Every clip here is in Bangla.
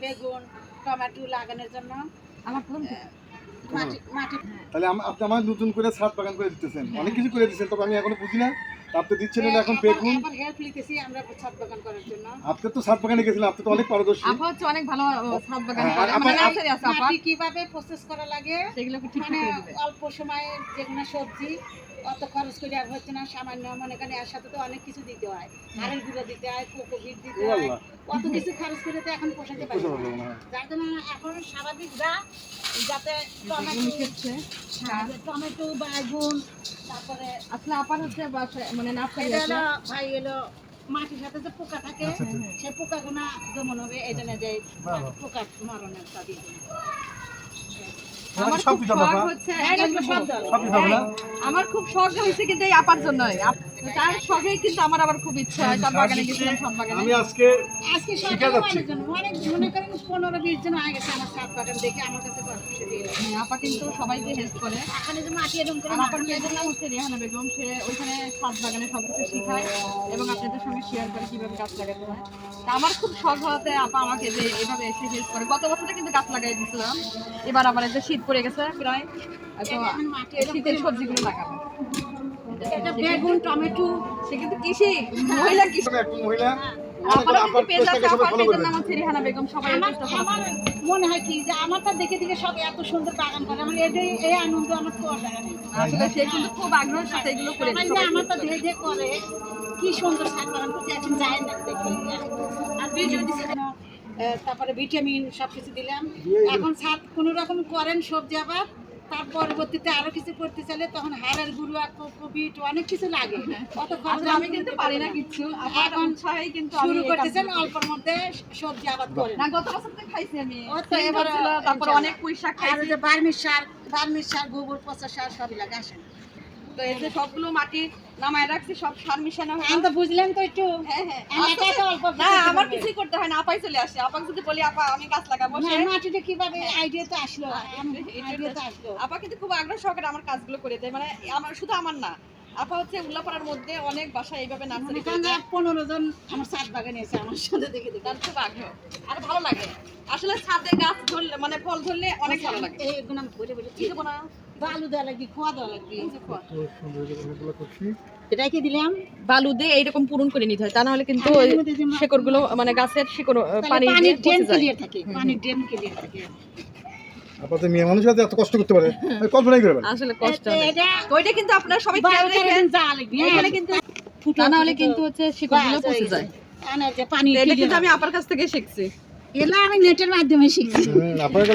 বেগুন টমেটো লাগানোর জন্য। আমার মাটি মাটি। তাহলে আপনি আমার নতুন করে ছাদ বাগান করে দিতেছেন। অনেক কিছু করে দিচ্ছেন তবে আমি এখনও বুঝি না। আপনি দিচ্ছেন হলো এখন বেগুন? এখন হেল্প নিতেছি আমরা ছাদ বাগান করার জন্য। আপনি তো ছাদ বাগানে গেছিলেন আপনি তো অনেক পারদর্শী। আপা হচ্ছে অনেক ভালো ছাদ বাগান হ্যাঁ, করে। আপা- মানে আছে আপা। কীভাবে প্রসেস করা লাগে? সেগুলোকে ঠিক মানে করে দিবে। অল্প সময়ে যেগুলো সবজি অত খরচ করে আর হচ্ছে না সামান্য মনে করেন এর সাথে তো অনেক কিছু দিতে হয়। গুঁড়ো দিতে হয় কোকোপিট দিতে হয়। অত কিছু খরচ করে তো এখন পোষাতে পারি না। না যার জন্য এখন স্বাভাবিক যা যাতে টমেটো হ্যাঁ, টমেটো বেগুন তারপরে আসলে আপার হচ্ছে মানে হলো ভাই এলো মাটির সাথে যে পোকা থাকে আচ্ছা, আচ্ছা। সেই পোকাগুনা যেমন হবে এই জন্য যে। পোকা মরণের তাদের আমার খুব শখ হ্যাঁ, না? আমার খুব শখ হয়েছে কিন্তু এই আপার জন্যই। আপ- তার শখেই কিন্তু আমার আবার খুব ইচ্ছা হয় বাগানে গেছিলাম বাগানে। আমি আজকে আজকে শিখে যাচ্ছি। অনেক মনে করেন পনেরো বিশ জন হয়ে গেছে আমার ছাদ বাগান দেখে আমার কাছে হ্যাঁ, আপা কিন্তু সবাইকে হেল্প করে। এখন যে মাটি এরকম করে আর আপার মাটি মেয়েদের নাম হচ্ছে রেহানা বেগম সে ওইখানে ছাদ বাগানে সব কিছু শেখায় এবং আপনাদের সঙ্গে শেয়ার করে কীভাবে গাছ লাগাতে হয়। তা আমার খুব শখ হওয়াতে আপা আমাকে যে এভাবে এসে হেল্প করে। গত বছরে কিন্তু গাছ লাগাই দিয়েছিলাম এবার আবার যে শীত পড়ে গেছে প্রায়। তো শীতের সবজিগুলো লাগাবো। এটা বেগুন টমেটো সে কিন্তু কৃষি মহিলা কৃষি। মনে হয় কি যে আমার তো দেখে দেখে সব এত সুন্দর বাগান করে। আমার এটাই এই আনন্দ আমার তো আর জায়গা নেই। আসলে সে কিন্তু খুব আগ্রহের সাথে এগুলো করে ধীরে ধীরে কি সুন্দর বাগান করছে। এখন যায় না দেখে। আর ভিডিও তারপরে ভিটামিন সব কিছু দিলাম এখন ছাদ কোনো রকম করেন সবজি আবার? তার পরবর্তীতে আরও কিছু করতে চাইলে তখন হাড়ের গুরু আর কোকোপিট অনেক কিছু লাগে। অত খরচ আমি কিন্তু পারি না কিছু। এখন কিন্তু শুরু করতেছেন অল্পের মধ্যে সবজি আবাদ করে না গত বছর তো খাইছি আমি। তারপর অনেক পুঁই শাক আর খাইছি যে বার্মির সার বার্মির সার গোবর পচা সার সবই লাগে আসেন। তো এই যে সবগুলো মাটি নামায় রাখছি সব সার মিশানো হয় আমি তো বুঝলেন তো একটু। হ্যাঁ হ্যাঁ। আমি অল্প না আমার কিছুই করতে হয় না আপাই চলে আসে। আপাকে যদি বলি আপা আমি গাছ লাগাবো মাটিটা কীভাবে আইডিয়া তো আসলো? আইডিয়া তো আসলো। আপা কিন্তু খুব আগ্রহ সহকারে আমার কাজগুলো করে দেয়। মানে আমার শুধু আমার না আপা হচ্ছে উল্লাপাড়ার মধ্যে অনেক বাসা এইভাবে নার্সারি পনেরো জন আমার সাত বাগানে এসে আমার সাথে দেখে দেখে। তার খুব আগ্রহ। আর ভালো লাগে। আসলে ছাদে গাছ ধরলে মানে ফল ধরলে অনেক ভালো লাগে। আমি ঘুরে কি দেবো না বালু দেওয়া লাগবে খোয়া দেওয়া লাগবে। এই যে খোয়া। এটা কি দিলাম বালু দিয়ে এইরকম পূরণ করে নিতে হয়। তা না কিন্তু আর ওই এর মধ্যে যে মা- শেকড়গুলো মানে গাছের শিকড় পানি পানির ড্রেন ক্লিয়ার থাকে পানির ড্রেন ক্লিয়ার থাকে। আপাতত মেয়ে মানুষ এত কষ্ট করতে পারে। আমি কল্পনাই করে আসলে কষ্ট এটা- অনেক। এটা তো ওইটা কিন্তু আপনারা সবাই খেয়াল রাখবেন দিন জাল লাগবে এখানে কিন্তু তা হলে কিন্তু হচ্ছে শিকড়গুলো পচে যায়। পানি এটা কিন্তু আমি আপার কাছ থেকে শিখছি। এলা আমি নেটের মাধ্যমে শিখছি।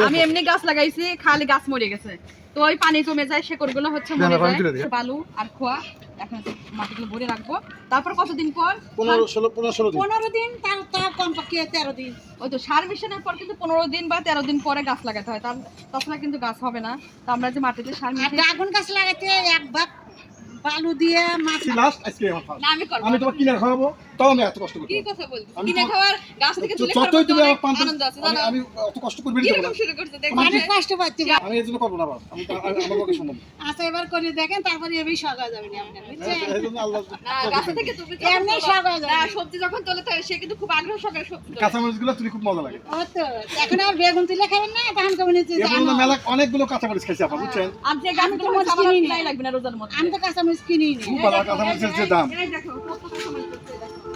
আমি এমনি গাছ লাগাইছি খালি গাছ মরে গেছে। তো ওই পানি জমে যায় শেকড়গুলো হচ্ছে মরে যায়। বালু আর খোয়া এখন মাটিগুলো ভরে রাখব। তারপর কতদিন পর? পনেরো ষোলো পনেরো ষোলো দিন। পনেরো দিন তার তার কমপক্ষে তেরো দিন। ওই তো সার মিশনের পর কিন্তু পনেরো দিন বা তেরো দিন পরে গাছ লাগাতে হয়। তার তখন কিন্তু গাছ হবে না। তো আমরা যে মাটিতে সার মিশিয়ে ড্রাগন গাছ লাগাতে এক ভাগ বালু দিয়ে মাটি লাস্ট আজকে আমি করব। আমি তোমাকে কিনে খাওয়াবো? তাও আমি এত কষ্ট কি কথা বলছিস কিনে খাওয়ার গাছ থেকে তুলে যতই তুমি আমার পান অনেক আনন্দ আছে আমি আমি অত কষ্ট করবি না। কীরকম শুরু করছে? দেখো মাটি কষ্ট পাচ্ছি আমি এই জন্য না আমি আমার পক্ষে সম্ভব আচ্ছা এবার করে দেখেন তারপরে এমনি শখ হয়ে যাবেন আপনার বুঝছেন? এই আল্লাহ না গাছ থেকে তুমি এমনি তোলো- শখ না যাবে। সবজি যখন তোলে তো সে কিন্তু খুব আগ্রহ সহকারে সবজি তোলে। কাঁচামরিচগুলো খুব মজা লাগে। ও তো এখন আর বেগুন তুলে খাবেন না তখন কেমন হচ্ছে মেলা অনেকগুলো কাঁচামরিচ খাইছি আপা বুঝছেন? আর গাছ আমি তো মরিচ কিনি না। লাগবে না রোজার মধ্যে। আমি তো কাঁচামরিচ কিনি নি। খুব ভালো কাঁচামরিচের যে দাম। কত দেখো।